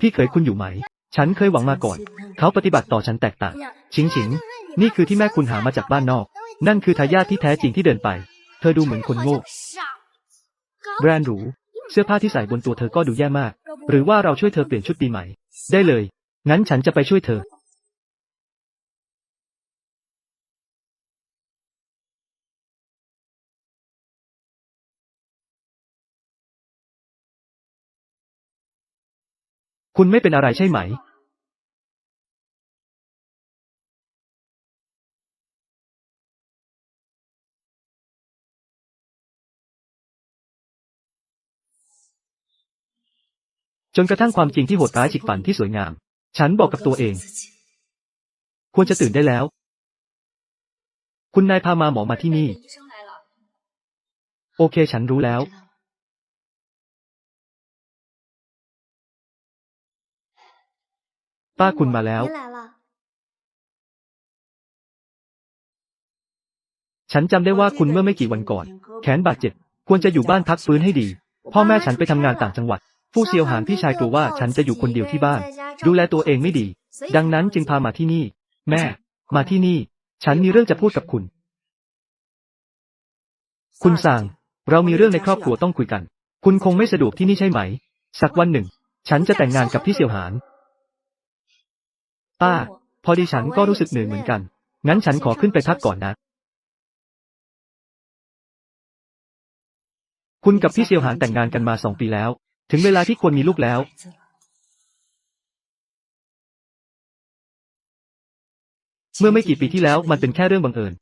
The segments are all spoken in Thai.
พี่เคยคุณอยู่ไหม ฉันเคยหวังมาก่อน เขาปฏิบัติต่อฉันแตกต่าง ชิงชิง นี่คือที่แม่คุณหามาจากบ้านนอก นั่นคือทายาทที่แท้จริงที่เดินไป เธอดูเหมือนคนโง่ แบรนด์หรู เสื้อผ้าที่ใส่บนตัวเธอก็ดูแย่มาก หรือว่าเราช่วยเธอเปลี่ยนชุดปีใหม่ ได้เลย งั้นฉันจะไปช่วยเธอ คุณไม่เป็นอะไรใช่ไหม จนกระทั่งความจริงที่โหดร้ายฉิกฝันที่สวยงาม ฉันบอกกับตัวเอง ควรจะตื่นได้แล้ว คุณนายพามาหมอมาที่นี่ โอเคฉันรู้แล้ว ป้าคุณมาแล้ว 您来了， ฉันจำได้ว่าคุณเมื่อไม่กี่วันก่อน แขนบาดเจ็บ ควรจะอยู่บ้านพักฟื้นให้ดี พ่อแม่ฉันไปทำงานต่างจังหวัด ผู้เซียวหานพี่ชายกลัวว่าฉันจะอยู่คนเดียวที่บ้าน ดูแลตัวเองไม่ดี ดังนั้นจึงพามาที่นี่ แม่ มาที่นี่ ฉันมีเรื่องจะพูดกับคุณ คุณสั่ง เรามีเรื่องในครอบครัวต้องคุยกัน คุณคงไม่สะดวกที่นี่ใช่ไหม สักวันหนึ่ง ฉันจะแต่งงานกับพี่เซียวหาน ป้า พอดีฉันก็รู้สึกเหนื่อยเหมือนกัน งั้นฉันขอขึ้นไปพักก่อนนะ คุณกับพี่เซียวหานแต่งงานกันมาสองปีแล้ว ถึงเวลาที่ควรมีลูกแล้ว เมื่อไม่กี่ปีที่แล้วมันเป็นแค่เรื่องบังเอิญ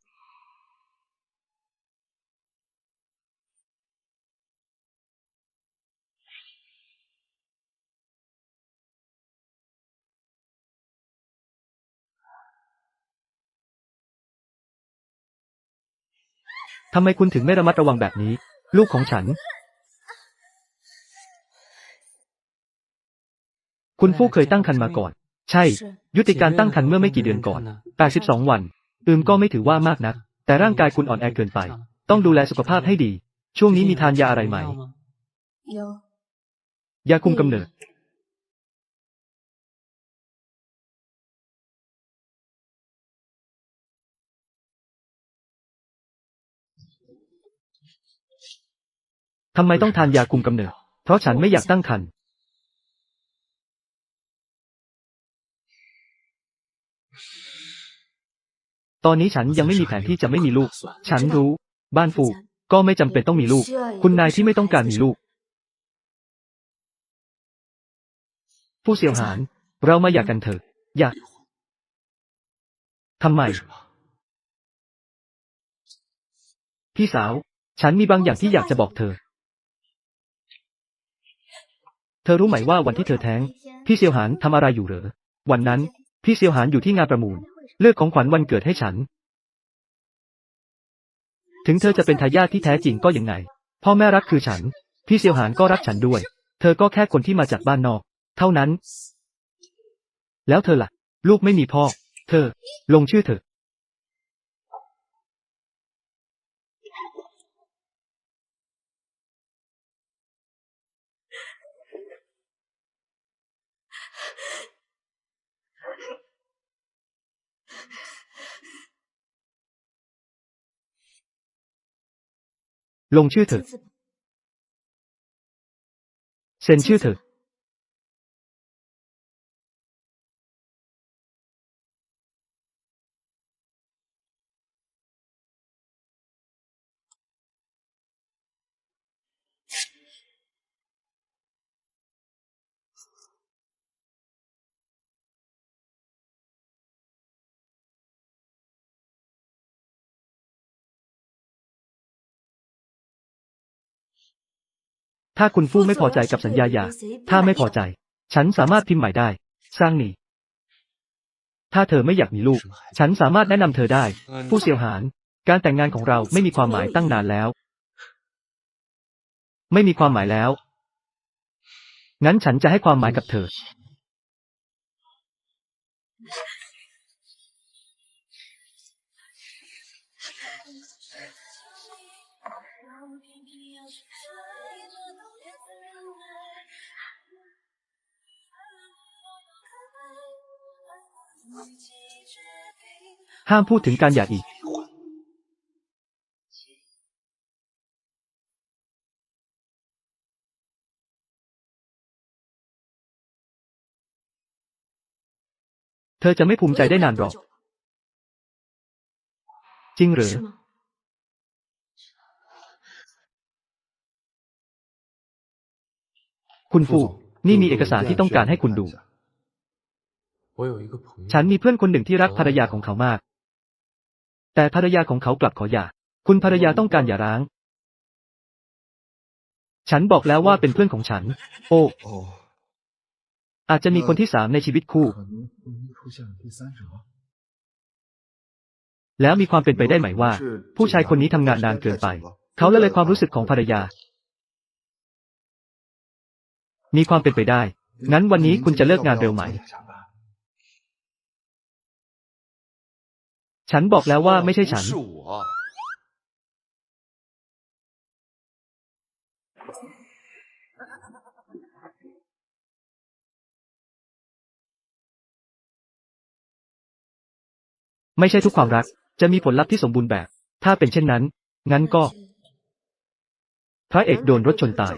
ทำไมคุณถึงไม่ระมัดระวังแบบนี้ ลูกของฉัน คุณฟู่เคยตั้งครรภ์มาก่อน ใช่ ยุติการตั้งครรภ์เมื่อไม่กี่เดือนก่อน 82 วัน อืมก็ไม่ถือว่ามากนัก แต่ร่างกายคุณอ่อนแอเกินไป ต้องดูแลสุขภาพให้ดี ช่วงนี้มีทานยาอะไรไหม有ยาคุมกำเนิด ทำไมต้องทานยาคุมกำเนิด เพราะฉันไม่อยากตั้งครรภ์ ตอนนี้ฉันยังไม่มีแผนที่จะไม่มีลูก ฉันรู้ บ้านฟูก็ไม่จำเป็นต้องมีลูก คุณนายที่ไม่ต้องการมีลูก ผู้เสี่ยวหาน เรามาอยากกันเถอะ อยาก ทำไม พี่สาว ฉันมีบางอย่างที่อยากจะบอกเธอ เธอรู้ไหมว่าวันที่เธอแท้ง พี่เซียวหานทำอะไรอยู่เหรอ วันนั้น พี่เซียวหานอยู่ที่งานประมูล เลือกของขวัญวันเกิดให้ฉัน ถึงเธอจะเป็นทายาทที่แท้จริงก็ยังไง พ่อแม่รักคือฉัน พี่เซียวหานก็รักฉันด้วย เธอก็แค่คนที่มาจากบ้านนอก เท่านั้น แล้วเธอล่ะ ลูกไม่มีพ่อ เธอ ลงชื่อเถอะลงชื่อเถ้าคุณฟู่ไม่พอใจกับสัญญาหย่าถ้าไม่พอใจ ฉันสามารถพิมพ์ใหม่ได้ สร้างหนีถ้าเธอไม่อยากมีลูก ฉันสามารถแนะนำเธอได้ ผู้เสียวหาน การแต่งงานของเราไม่มีความหมายตั้งนานแล้ว ไม่มีความหมายแล้ว งั้นฉันจะให้ความหมายกับเธอ ห้ามพูดถึงการหย่าอีก เธอจะไม่ภูมิใจได้นานหรอก จริงหรือคุณฟูนี่มีเอกสารที่ต้องการให้คุณดู ฉันมีเพื่อนคนหนึ่งที่รักภรรยาของเขามาก แต่ภรรยาของเขากลับขอหย่า คุณภรรยาต้องการหย่าร้าง ฉันบอกแล้วว่าเป็นเพื่อนของฉัน โอ้ อาจจะมีคนที่สามในชีวิตคู่ แล้วมีความเป็นไปได้ไหมว่า ผู้ชายคนนี้ทำงานนานเกินไป เขาละเลยความรู้สึกของภรรยา มีความเป็นไปได้ งั้นวันนี้คุณจะเลิกงานเร็วไหม ฉันบอกแล้วว่าไม่ใช่ฉัน是我。ไม่ใช่ทุกความรัก จะมีผลลัพธ์ที่สมบูรณ์แบบ ถ้าเป็นเช่นนั้น งั้นก็ พระเอกโดนรถชนตาย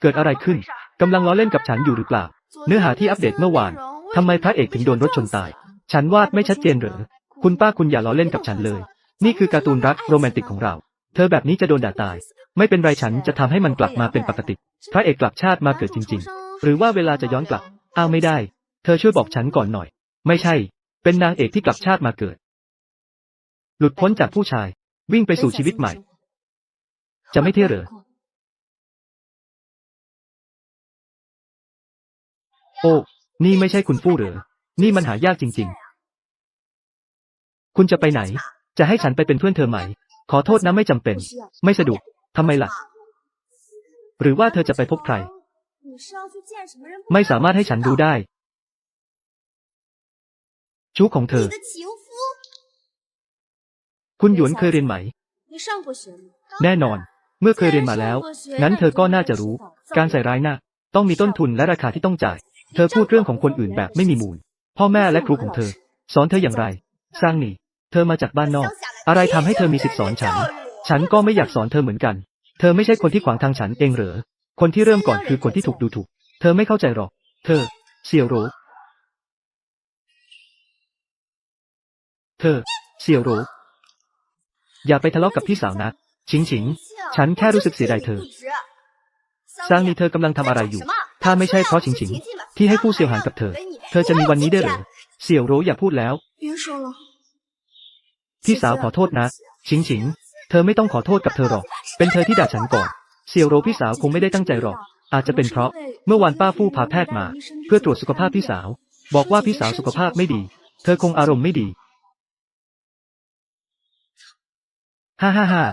เกิดอะไรขึ้น กำลังล้อเล่นกับฉันอยู่หรือเปล่า เนื้อหาที่อัปเดตเมื่อวาน ทำไมพระเอกถึงโดนรถชนตาย ฉันวาดไม่ชัดเจนเหรอ คุณป้าคุณอย่าล้อเล่นกับฉันเลย นี่คือการ์ตูนรักโรแมนติกของเรา เธอแบบนี้จะโดนด่าตาย ไม่เป็นไรฉันจะทำให้มันกลับมาเป็นปกติ พระเอกกลับชาติมาเกิดจริง ๆ หรือว่าเวลาจะย้อนกลับ อ้าวไม่ได้ เธอช่วยบอกฉันก่อนหน่อย ไม่ใช่ เป็นนางเอกที่กลับชาติมาเกิด หลุดพ้นจากผู้ชาย วิ่งไปสู่ชีวิตใหม่ จะไม่เท่เหรอ โอ้ นี่ไม่ใช่คุณฟู่เหรอนี่มันหายากจริง ๆ คุณจะไปไหน จะให้ฉันไปเป็นเพื่อนเธอไหม ขอโทษนะไม่จำเป็น ไม่สะดวกทำไมล่ะ หรือว่าเธอจะไปพบใคร ไม่สามารถให้ฉันดูดูได้ ชู้ของเธอ คุณหยวนเคยเรียนไหม แน่นอน เมื่อเคยเรียนมาแล้ว งั้นเธอก็น่าจะรู้ การใส่ร้ายหน้าต้องมีต้นทุนและราคาที่ต้องจ่าย เธอพูดเรื่องของคนอื่นแบบไม่มีมูล พ่อแม่และครูของเธอ สอนเธออย่างไร สร้างหนี่ เธอมาจากบ้านนอก อะไรทำให้เธอมีสิทธิสอนฉัน ฉันก็ไม่อยากสอนเธอเหมือนกัน เธอไม่ใช่คนที่ขวางทางฉันเองเหรอ คนที่เริ่มก่อนคือคนที่ถูกดูถูก เธอไม่เข้าใจหรอก เธอ เสี่ยวโรเธอ เสี่ยวโรอย่าไปทะเลาะกับพี่สาวนะ ชิงชิง ฉันแค่รู้สึกเสียดายเธอ สร้างนี่เธอกำลังทำอะไรอยู่ ถ้าไม่ใช่เพราะชิงชิง ที่ให้ผู้เสี่ยวหานกับเธอ เธอจะมีวันนี้ได้หรอเสี่ยวโรอย่าพูดแล้ว พี่สาวขอโทษนะ ชิงชิง เธอไม่ต้องขอโทษกับเธอหรอก เป็นเธอที่ด่าฉันก่อน เสี่ยวโรพี่สาวคงไม่ได้ตั้งใจหรอก อาจจะเป็นเพราะ เมื่อวานป้าฟู่พาแพทย์มา เพื่อตรวจสุขภาพพี่สาว บอกว่าพี่สาวสุขภาพไม่ดี เธอคงอารมณ์ไม่ดี ฮ่าฮ่าฮ่า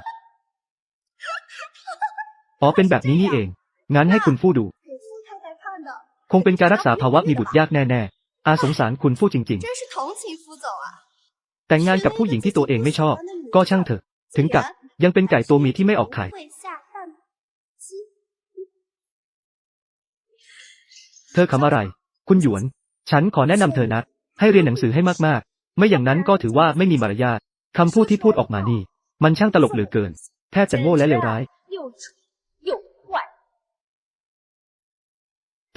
อ๋อเป็นแบบนี้นี่เอง งั้นให้คุณฟู่ดู คงเป็นการรักษาภาวะมีบุตรยากแน่ๆ อาสงสารคุณฟู่จริง ๆ แต่งงานกับผู้หญิงที่ตัวเองไม่ชอบ ก็ช่างเถอะ ถึงกับยังเป็นไก่ตัวเมียที่ไม่ออกไข่ เธอขำอะไร คุณหยวน ฉันขอแนะนำเธอนะ ให้เรียนหนังสือให้มากๆ ไม่อย่างนั้นก็ถือว่าไม่มีมารยาทคำพูดที่พูดออกมานี่ มันช่างตลกเหลือเกิน แทบจะโง่และเลวร้าย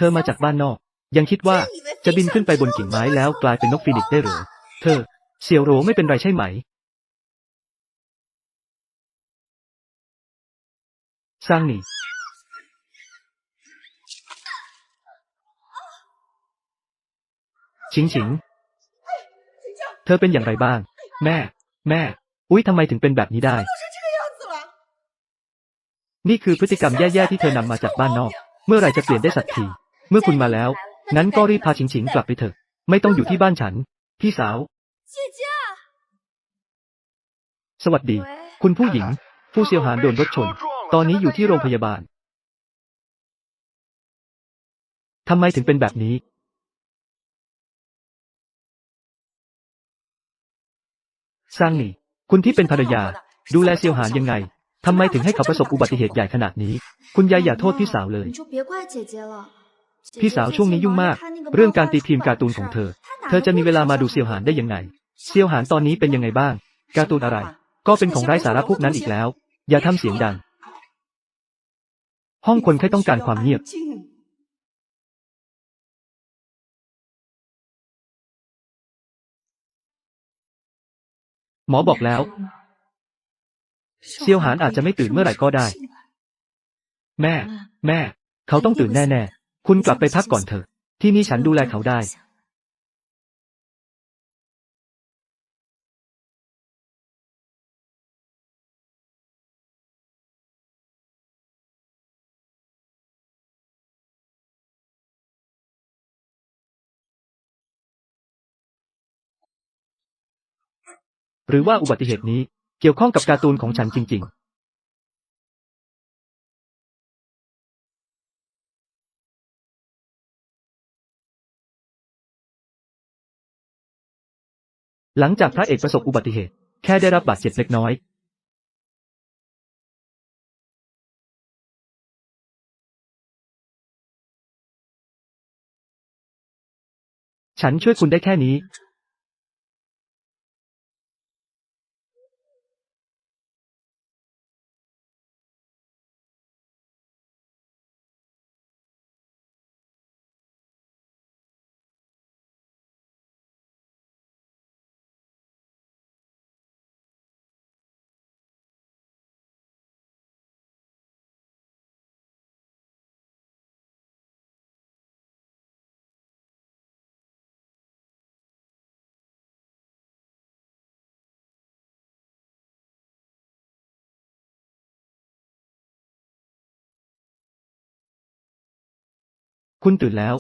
เธอมาจากบ้านนอก ยังคิดว่าจะบินขึ้นไปบนกิ่งไม้แล้วกลายเป็นนกฟีนิกซ์ได้หรือ เธอ เสี่ยวโรไม่เป็นไรใช่ไหม สร้างนี่ชิงชิง เธอเป็นอย่างไรบ้าง แม่ แม่ อุ๊ยทำไมถึงเป็นแบบนี้ได้ นี่คือพฤติกรรมแย่ๆที่เธอนำมาจากบ้านนอก เมื่อไรจะเปลี่ยนได้สักที เมื่อคุณมาแล้ว งั้นก็รีบพาฉิงฉิงกลับไปเถอะ ไม่ต้องอยู่ที่บ้านฉัน พี่สาว สวัสดี คุณผู้หญิง ผู้เสียหายโดนรถชน ตอนนี้อยู่ที่โรงพยาบาลทำไมถึงเป็นแบบนี้ซางนี่ คุณที่เป็นภรรยา ดูแลเสียวหานยังไงทำไมถึงให้เขาประสบอุบัติเหตุใหญ่ขนาดนี้ คุณยายอย่าโทษพี่สาวเลย พี่สาวช่วงนี้ยุ่งมาก เรื่องการตีพิมพ์การ์ตูนของเธอ เธอจะมีเวลามาดูเซียวหานได้ยังไง เซียวหานตอนนี้เป็นยังไงบ้าง การ์ตูนอะไร ก็เป็นของไร้สาระพวกนั้นอีกแล้ว อย่าทำเสียงดัง ห้องคนไข้ต้องการความเงียบ หมอบอกแล้ว เซียวหานอาจจะไม่ตื่นเมื่อไหร่ก็ได้ แม่ แม่ เขาต้องตื่นแน่ ๆ คุณกลับไปพักก่อนเถอะ ที่นี่ฉันดูแลเขาได้ หรือว่าอุบัติเหตุนี้เกี่ยวข้องกับการ์ตูนของฉันจริง ๆ หลังจากพระเอกประสบอุบัติเหตุ แค่ได้รับบาดเจ็บเล็กน้อยฉันช่วยคุณได้แค่นี้ คุณตื่นแล้ว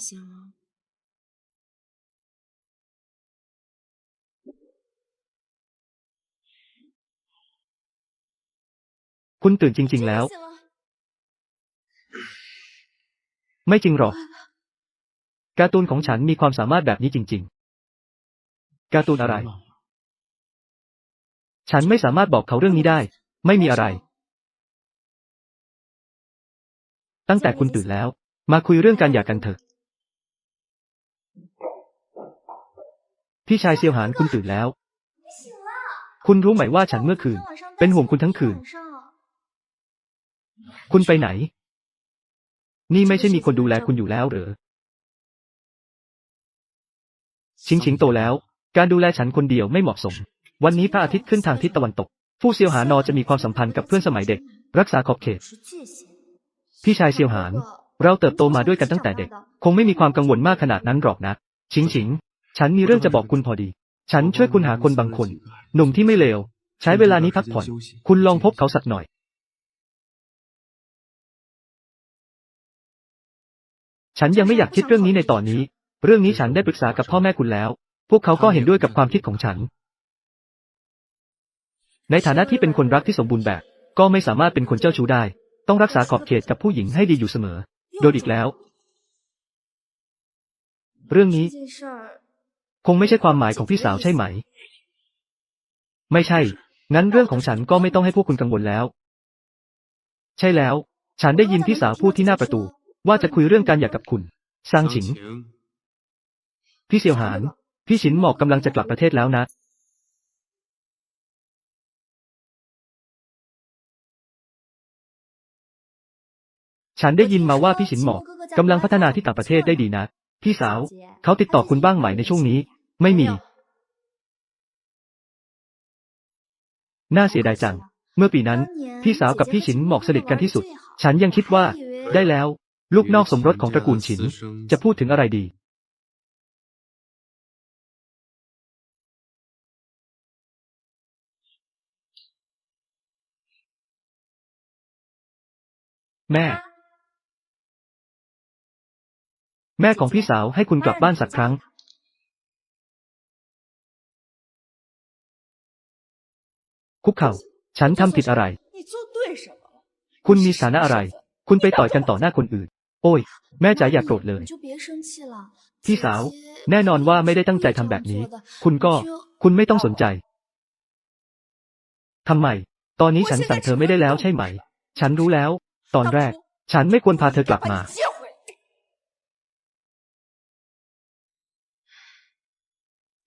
คุณตื่นจริง ๆ แล้ว ไม่จริงหรอก การ์ตูนของฉันมีความสามารถแบบนี้จริง ๆ การ์ตูนอะไร ฉันไม่สามารถบอกเขาเรื่องนี้ได้ ไม่มีอะไร ตั้งแต่คุณตื่นแล้ว มาคุยเรื่องการหย่ากันเถอะ พี่ชายเซียวหานคุณตื่นแล้ว คุณรู้ไหมว่าฉันเมื่อคืน เป็นห่วงคุณทั้งคืน คุณไปไหน นี่ไม่ใช่มีคนดูแลคุณอยู่แล้วหรือ ชิงชิงโตแล้ว การดูแลฉันคนเดียวไม่เหมาะสม วันนี้พระอาทิตย์ขึ้นทางทิศตะวันตก ผู้เซียวหานอจะมีความสัมพันธ์กับเพื่อนสมัยเด็ก รักษาขอบเขต พี่ชายเซียวหาน เราเติบโตมาด้วยกันตั้งแต่เด็ก คงไม่มีความกังวลมากขนาดนั้นหรอกนะ ชิงชิง ฉันมีเรื่องจะบอกคุณพอดี ฉันช่วยคุณหาคนบางคน หนุ่มที่ไม่เลว ใช้เวลานี้พักผ่อน คุณลองพบเขาสักหน่อย ฉันยังไม่อยากคิดเรื่องนี้ในตอนนี้ เรื่องนี้ฉันได้ปรึกษากับพ่อแม่คุณแล้ว พวกเขาก็เห็นด้วยกับความคิดของฉัน ในฐานะที่เป็นคนรักที่สมบูรณ์แบบ ก็ไม่สามารถเป็นคนเจ้าชู้ได้ ต้องรักษาขอบเขตกับผู้หญิงให้ดีอยู่เสมอ โดนอีกแล้ว เรื่องนี้ คงไม่ใช่ความหมายของพี่สาวใช่ไหม ไม่ใช่ งั้นเรื่องของฉันก็ไม่ต้องให้พวกคุณกังวลแล้ว ใช่แล้ว ฉันได้ยินพี่สาวพูดที่หน้าประตู ว่าจะคุยเรื่องการหย่ากกับคุณซางฉิง พี่เสี่ยวหาน พี่ฉินหมอกกำลังจะกลับประเทศแล้วนะ ฉันได้ยินมาว่าพี่ฉินหมอกกำลังพัฒนาที่ต่างประเทศได้ดีนะ พี่สาว เขาติดต่อคุณบ้างไหมในช่วงนี้ ไม่มี น่าเสียดายจัง เมื่อปีนั้น พี่สาวกับพี่ฉินหมอกสนิทกันที่สุด ฉันยังคิดว่า ได้แล้ว ลูกนอกสมรสของตระกูลฉิน จะพูดถึงอะไรดีแม่ แม่ของพี่สาวให้คุณกลับบ้านสักครั้ง คุกเข่า ฉันทำผิดอะไร คุณมีฐานะอะไร คุณไปต่อยกันต่อหน้าคนอื่น โอ้ย แม่จ๋าอย่ากโกรธเลย พี่สาว แน่นอนว่าไม่ได้ตั้งใจทำแบบนี้ คุณก็ คุณไม่ต้องสนใจทำไม ตอนนี้ฉันสั่งเธอไม่ได้แล้วใช่ไหม ฉันรู้แล้ว ตอนแรก ฉันไม่ควรพาเธอกลับมา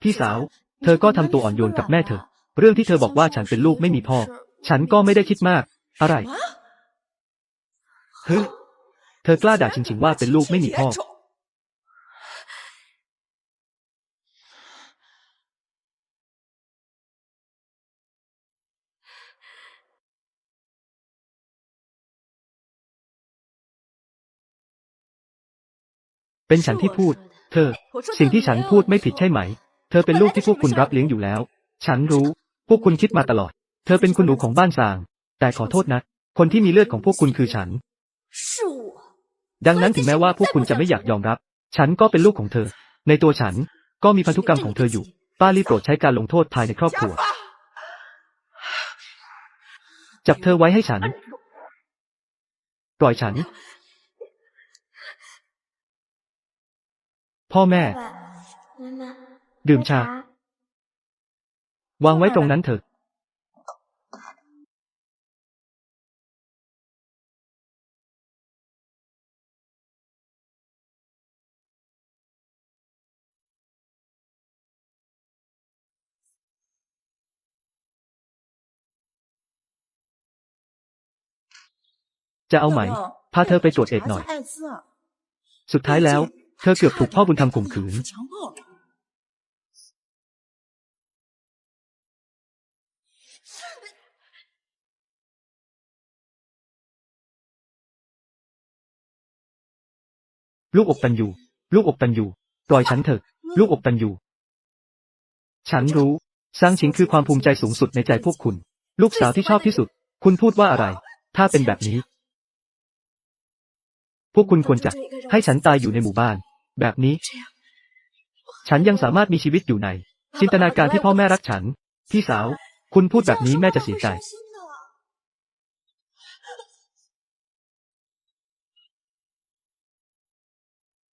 พี่สาว เธอก็ทำตัวอ่อนโยนกับแม่เธอ เรื่องที่เธอบอกว่าฉันเป็นลูกไม่มีพ่อ ฉันก็ไม่ได้คิดมาก อะไรเฮ้ยเธอกล้าด่าจริงๆว่าเป็นลูกไม่มีพ่อ เป็นฉันที่พูด เธอ สิ่งที่ฉันพูดไม่ผิดใช่ไหม เธอเป็นลูกที่พวกคุณรับเลี้ยงอยู่แล้ว ฉันรู้ พวกคุณคิดมาตลอด เธอเป็นคุณหนูของบ้านสาง แต่ขอโทษนะ คนที่มีเลือดของพวกคุณคือฉัน ดังนั้นถึงแม้ว่าพวกคุณจะไม่อยากยอมรับ ฉันก็เป็นลูกของเธอ ในตัวฉันก็มีพันธุกรรมของเธออยู่ ป้าลี่โปรดใช้การลงโทษภายในครอบครัว จับเธอไว้ให้ฉัน ปล่อยฉัน พ่อแม่ ดื่มชา วางไว้ตรงนั้นเถอะ จะเอาไหม พาเธอไปตรวจเอดหน่อย สุดท้ายแล้ว เธอเกือบถูกพ่อบุญธรรมข่มขืน ลูกอกตันยูลูกอกตันยูปล่อยฉันเถอะ ลูกอกตันยูฉันรู้ซางชิงคือความภูมิใจสูงสุดในใจพวกคุณ ลูกสาวที่ชอบที่สุด คุณพูดว่าอะไร ถ้าเป็นแบบนี้ พวกคุณควรจะให้ฉันตายอยู่ในหมู่บ้าน แบบนี้ ฉันยังสามารถมีชีวิตอยู่ใน จินตนาการที่พ่อแม่รักฉัน พี่สาว คุณพูดแบบนี้แม่จะเสียใจ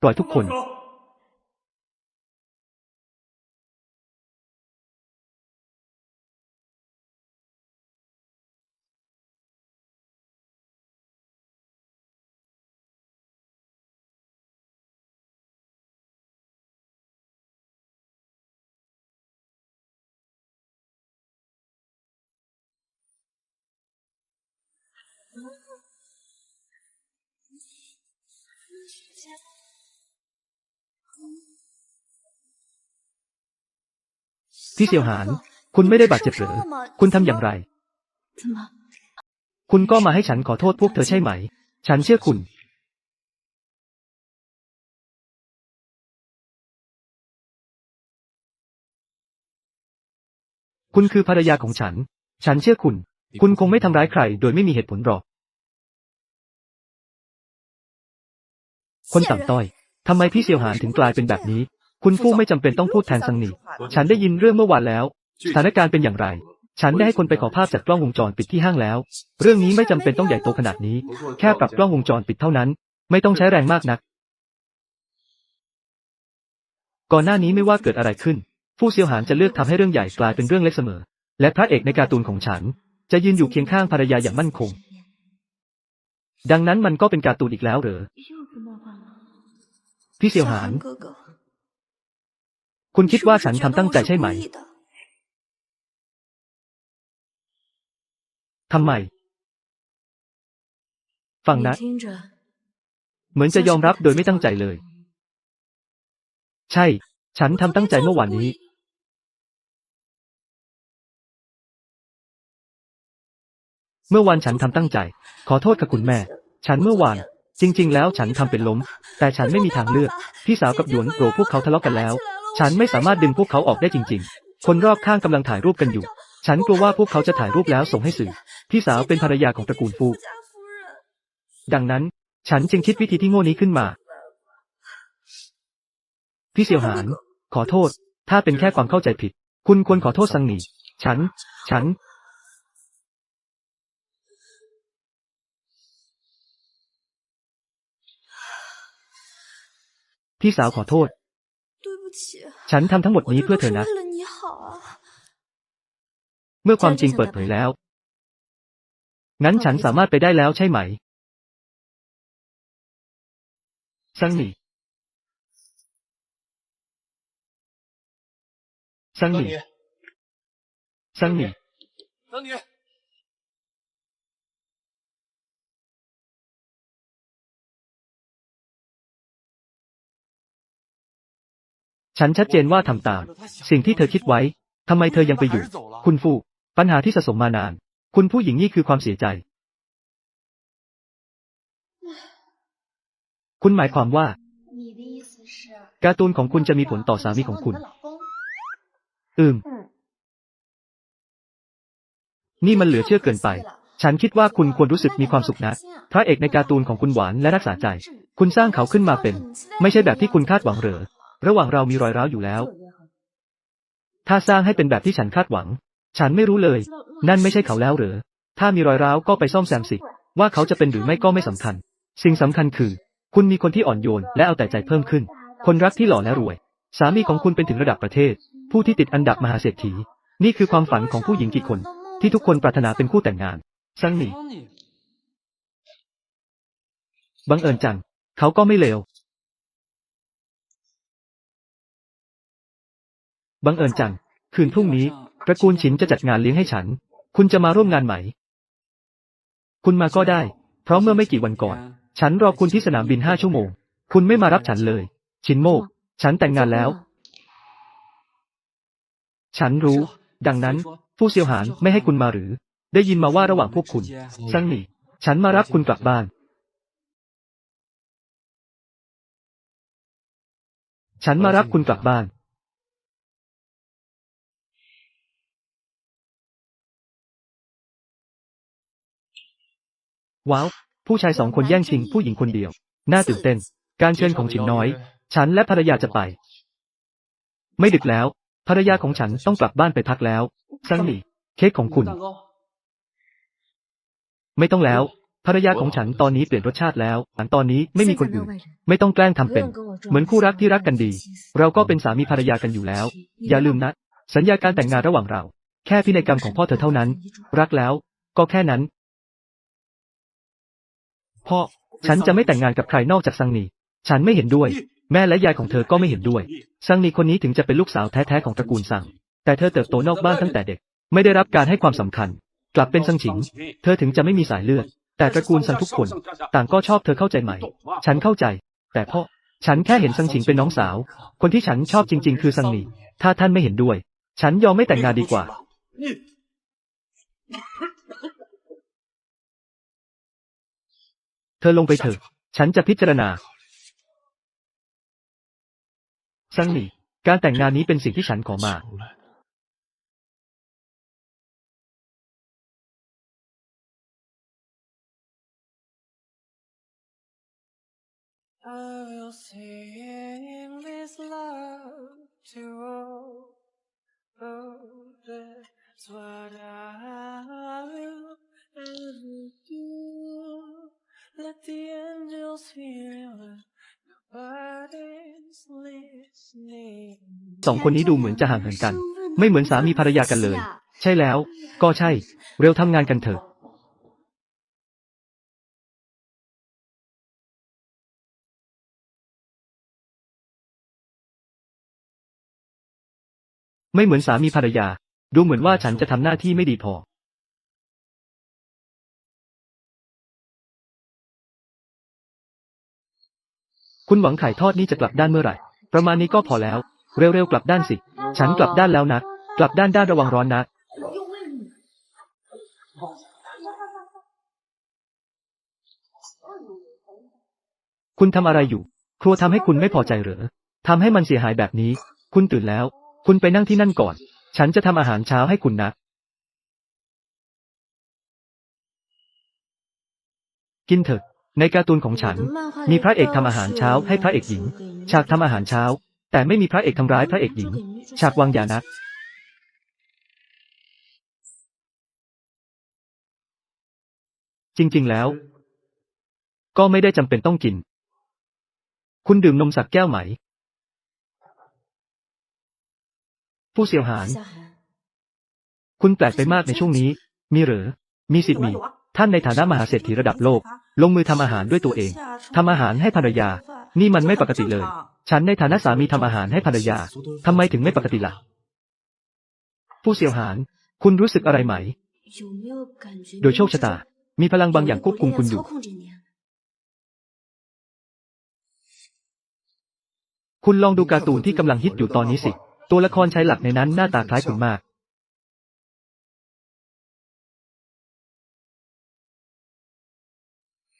ปล่อยทุกคน พี่เซียวหาน คุณไม่ได้บาดเจ็บหรือคุณทำอย่างไร？คุณก็มาให้ฉันขอโทษพวกเธอใช่ไหม ฉันเชื่อคุณ คุณคือภรรยาของฉัน ฉันเชื่อคุณ คุณคงไม่ทำร้ายใคร โดยไม่มีเหตุผลหรอก คนต่ำต้อยทำไมพี่เซียวหานถึงกลายเป็นแบบนี้ คุณฟู่ไม่จำเป็นต้องพูดแทนซังนีฉันได้ยินเรื่องเมื่อวานแล้ว สถานการณ์เป็นอย่างไร ฉันได้ให้คนไปขอภาพจากกล้องวงจรปิดที่ห้างแล้ว เรื่องนี้ไม่จำเป็นต้องใหญ่โตขนาดนี้ แค่ปรับกล้องวงจรปิดเท่านั้น ไม่ต้องใช้แรงมากนัก ก่อนหน้านี้ไม่ว่าเกิดอะไรขึ้นฟู่เซียวหานจะเลือกทำให้เรื่องใหญ่กลายเป็นเรื่องเล็กเสมอ และพระเอกในการ์ตูนของฉัน จะยืนอยู่เคียงข้างภรรยาอย่างมั่นคง ดังนั้นมันก็เป็นการ์ตูนอีกแล้วเหรอพี่เซียวหาน คุณคิดว่าฉันทำตั้งใจใช่ไหม ทำไม ฟังนะ เหมือนจะยอมรับโดยไม่ตั้งใจเลย ใช่ ฉันทำตั้งใจเมื่อวานนี้ เมื่อวานฉันทำตั้งใจ ขอโทษกับคุณแม่ ฉันเมื่อวานจริง ๆ แล้วฉันทำเป็นล้ม แต่ฉันไม่มีทางเลือก พี่สาวกับหยวนโกรธพวกเขาทะเลาะกกันแล้ว ฉันไม่สามารถดึงพวกเขาออกได้จริง ๆ คนรอบข้างกำลังถ่ายรูปกันอยู่ ฉันกลัวว่าพวกเขาจะถ่ายรูปแล้วส่งให้สื่อ พี่สาวเป็นภรรยาของตระกูลฟู ดังนั้น ฉันจึงคิดวิธีที่โง่นี้ขึ้นมา พี่เสี่ยวหาน ขอโทษ ถ้าเป็นแค่ความเข้าใจผิด คุณควรขอโทษสังหนีฉัน ฉัน พี่สาวขอโทษ ฉันทำทั้งหมดนี้เพื่อเธอนะ เมื่อความจริงเปิดเผยแล้ว งั้นฉันสามารถไปได้แล้วใช่ไหมซังหนีซังหนีซังหนี ฉันชัดเจนว่าทำตาม สิ่งที่เธอคิดไว้ทำไมเธอยังไปอยู่ คุณฟู ปัญหาที่สะสมมานาน คุณผู้หญิงนี่คือความเสียใจ คุณหมายความว่า การ์ตูนของคุณจะมีผลต่อสามีของคุณ อืม นี่มันเหลือเชื่อเกินไป ฉันคิดว่าคุณควรรู้สึกมีความสุขนะ พระเอกในการ์ตูนของคุณหวานและรักษาใจ คุณสร้างเขาขึ้นมาเป็น ไม่ใช่แบบที่คุณคาดหวังหรือ ระหว่างเรามีรอยร้าวอยู่แล้ว ถ้าสร้างให้เป็นแบบที่ฉันคาดหวัง ฉันไม่รู้เลย นั่นไม่ใช่เขาแล้วเหรอถ้ามีรอยร้าวก็ไปซ่อมแซมสิ ว่าเขาจะเป็นหรือไม่ก็ไม่สำคัญ สิ่งสำคัญคือ คุณมีคนที่อ่อนโยนและเอาแต่ใจเพิ่มขึ้น คนรักที่หล่อและรวย สามีของคุณเป็นถึงระดับประเทศ ผู้ที่ติดอันดับมหาเศรษฐี นี่คือความฝันของผู้หญิงกี่คน ที่ทุกคนปรารถนาเป็นคู่แต่งงานซังหนี。บังเอิญจัง เขาก็ไม่เลว บังเอิญจัง คืนพรุ่งนี้ตระกูลฉินจะจัดงานเลี้ยงให้ฉัน คุณจะมาร่วมงานไหม คุณมาก็ได้ เพราะเมื่อไม่กี่วันก่อน ฉันรอคุณที่สนามบินห้าชั่วโมง คุณไม่มารับฉันเลย ชินโมก ฉันแต่งงานแล้ว ฉันรู้ ดังนั้น ผู้เซียวหานไม่ให้คุณมาหรือ ได้ยินมาว่าระหว่างพวกคุณซังหนีฉันมารับคุณกลับบ้าน ฉันมารับคุณกลับบ้าน ว้าว ผู้ชายสองคนแย่งชิงผู้หญิงคนเดียว น่าตื่นเต้น การเชิญของฉินน้อย ฉันและภรรยาจะไป ไม่ดึกแล้ว ภรรยาของฉันต้องกลับบ้านไปพักแล้วซังหนีเค้กของคุณ。ไม่ต้องแล้ว ภรรยาของฉันตอนนี้เปลี่ยนรสชาติแล้วอันตอนนี้ไม่มีคนอื่น ไม่ต้องแกล้งทำเป็น เหมือนคู่รักที่รักกันดี เราก็เป็นสามีภรรยากันอยู่แล้ว อย่าลืมนะ สัญญาการแต่งงานระหว่างเรา แค่พินัยกรรมของพ่อเธอเท่านั้น รักแล้ว ก็แค่นั้น พ่อ ฉันจะไม่แต่งงานกับใครนอกจากซังนีฉันไม่เห็นด้วย แม่และยายของเธอก็ไม่เห็นด้วย ซังนีคนนี้ถึงจะเป็นลูกสาวแท้ๆของตระกูลซัง แต่เธอเติบโตนอกบ้านตั้งแต่เด็ก ไม่ได้รับการให้ความสำคัญ กลับเป็นซังฉิง เธอถึงจะไม่มีสายเลือด แต่ตระกูลซังทุกคน ต่างก็ชอบเธอเข้าใจไหม ฉันเข้าใจ แต่พ่อ ฉันแค่เห็นซังฉิงเป็นน้องสาว คนที่ฉันชอบจริง ๆ คือซังนีถ้าท่านไม่เห็นด้วย ฉันยอมไม่แต่งงานดีกว่า เธอลงไปเถอะ ฉันจะพิจารณาซังหนีการแต่งงานนี้เป็นสิ่งที่ฉันขอมา出来。I will sing this love to all. Oh, that's what I will ever do. Let the angels hear it. Nobody's listening. สองคนนี้ดูเหมือนจะห่างเหินกัน ไม่เหมือนสามีภรรยากันเลย ใช่แล้ว ก็ใช่ เร็วทำงานกันเถอะ ไม่เหมือนสามีภรรยา ดูเหมือนว่าฉันจะทำหน้าที่ไม่ดีพอ คุณหวังไข่ทอดนี่จะกลับด้านเมื่อไหร่ ประมาณนี้ก็พอแล้ว เร็วๆกลับด้านสิ ฉันกลับด้านแล้วนะ กลับด้านด้านระวังร้อนนะ คุณทำอะไรอยู่ ครัวทำให้คุณไม่พอใจเหรอทำให้มันเสียหายแบบนี้ คุณตื่นแล้ว คุณไปนั่งที่นั่นก่อน ฉันจะทำอาหารเช้าให้คุณนะ กินเถอะ ในการ์ตูนของฉัน มีพระเอกทำอาหารเช้าให้พระเอกหญิง ฉากทำอาหารเช้า แต่ไม่มีพระเอกทำร้ายพระเอกหญิง ฉากวางยานะจริง ๆ แล้ว ก็ไม่ได้จำเป็นต้องกิน คุณดื่มนมสักแก้วไหม ผู้เสียหานคุณแปลกไปมากในช่วงนี้ มีหรือ มีสิทธิ์มี ท่านในฐานะมหาเศรษฐีระดับโลก ลงมือทำอาหารด้วยตัวเอง ทำอาหารให้ภรรยา นี่มันไม่ปกติเลย ฉันในฐานะสามีทำอาหารให้ภรรยา ทำไมถึงไม่ปกติละ่ะ ผู้เสียวหาน คุณรู้สึกอะไรไหม โดยโชคชะตา มีพลังบางอย่างควบคุมคุณอยู่ คุณลองดูการ์ตูนที่กำลังฮิตอยู่ตอนนี้สิ ตัวละครชายหลักในนั้นหน้าตาคล้ายคุณมาก